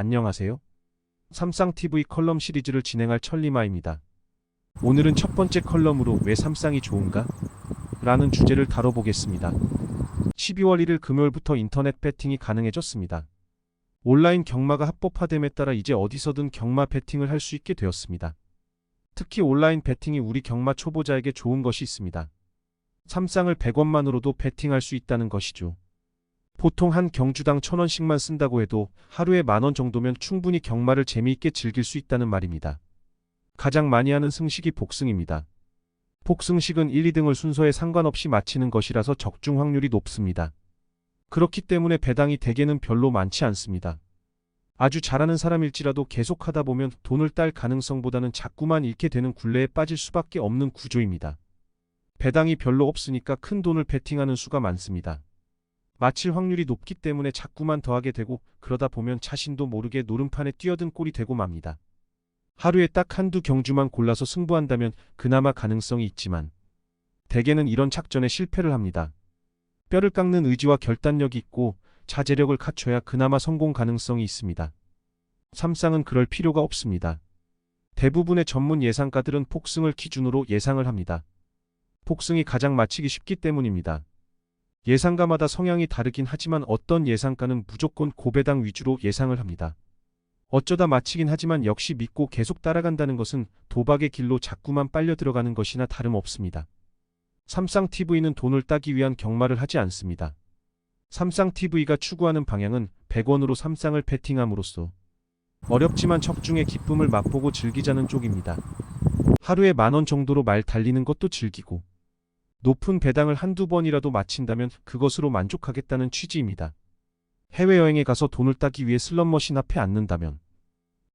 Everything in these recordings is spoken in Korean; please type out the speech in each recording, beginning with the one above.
안녕하세요. 삼쌍TV 컬럼 시리즈를 진행할 천리마입니다. 오늘은 첫 번째 컬럼으로 왜 삼쌍이 좋은가? 라는 주제를 다뤄보겠습니다. 12월 1일 금요일부터 인터넷 배팅이 가능해졌습니다. 온라인 경마가 합법화됨에 따라 이제 어디서든 경마 배팅을 할 수 있게 되었습니다. 특히 온라인 배팅이 우리 경마 초보자에게 좋은 것이 있습니다. 삼쌍을 100원만으로도 배팅할 수 있다는 것이죠. 보통 한 경주당 1000원씩만 쓴다고 해도 하루에 만원 정도면 충분히 경마를 재미있게 즐길 수 있다는 말입니다. 가장 많이 하는 승식이 복승입니다. 복승식은 1, 2등을 순서에 상관없이 마치는 것이라서 적중 확률이 높습니다. 그렇기 때문에 배당이 대개는 별로 많지 않습니다. 아주 잘하는 사람일지라도 계속 하다 보면 돈을 딸 가능성보다는 자꾸만 잃게 되는 굴레에 빠질 수밖에 없는 구조입니다. 배당이 별로 없으니까 큰 돈을 베팅하는 수가 많습니다. 마칠 확률이 높기 때문에 자꾸만 더하게 되고 그러다 보면 자신도 모르게 노름판에 뛰어든 꼴이 되고 맙니다. 하루에 딱 한두 경주만 골라서 승부한다면 그나마 가능성이 있지만 대개는 이런 작전에 실패를 합니다. 뼈를 깎는 의지와 결단력이 있고 자제력을 갖춰야 그나마 성공 가능성이 있습니다. 삼쌍은 그럴 필요가 없습니다. 대부분의 전문 예상가들은 폭승을 기준으로 예상을 합니다. 폭승이 가장 맞히기 쉽기 때문입니다. 예상가마다 성향이 다르긴 하지만 어떤 예상가는 무조건 고배당 위주로 예상을 합니다. 어쩌다 맞히긴 하지만 역시 믿고 계속 따라간다는 것은 도박의 길로 자꾸만 빨려 들어가는 것이나 다름없습니다. 삼쌍TV는 돈을 따기 위한 경마를 하지 않습니다. 삼쌍TV가 추구하는 방향은 100원으로 삼쌍을 베팅함으로써 어렵지만 적중의 기쁨을 맛보고 즐기자는 쪽입니다. 하루에 만원 정도로 말 달리는 것도 즐기고 높은 배당을 한두 번이라도 마친다면 그것으로 만족하겠다는 취지입니다. 해외여행에 가서 돈을 따기 위해 슬롯머신 앞에 앉는다면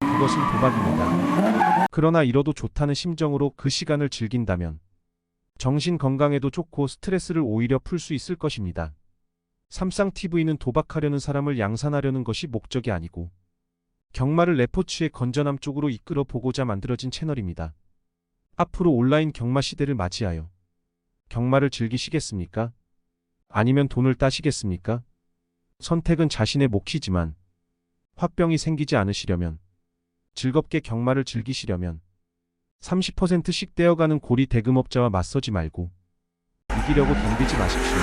그것은 도박입니다. 그러나 잃어도 좋다는 심정으로 그 시간을 즐긴다면 정신 건강에도 좋고 스트레스를 오히려 풀 수 있을 것입니다. 삼쌍TV는 도박하려는 사람을 양산하려는 것이 목적이 아니고 경마를 레포츠의 건전함 쪽으로 이끌어 보고자 만들어진 채널입니다. 앞으로 온라인 경마 시대를 맞이하여 경마를 즐기시겠습니까? 아니면 돈을 따시겠습니까? 선택은 자신의 몫이지만 화병이 생기지 않으시려면 즐겁게 경마를 즐기시려면 30%씩 떼어가는 고리 대금업자와 맞서지 말고 이기려고 덤비지 마십시오.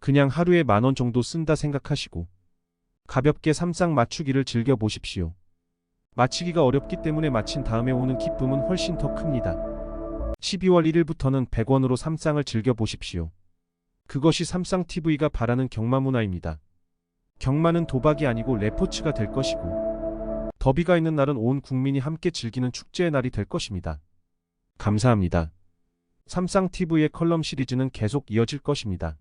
그냥 하루에 만 원 정도 쓴다 생각하시고 가볍게 삼쌍 맞추기를 즐겨보십시오. 맞히기가 어렵기 때문에 마친 다음에 오는 기쁨은 훨씬 더 큽니다. 12월 1일부터는 100원으로 삼쌍을 즐겨보십시오. 그것이 삼쌍TV가 바라는 경마 문화입니다. 경마는 도박이 아니고 레포츠가 될 것이고 더비가 있는 날은 온 국민이 함께 즐기는 축제의 날이 될 것입니다. 감사합니다. 삼쌍TV의 컬럼 시리즈는 계속 이어질 것입니다.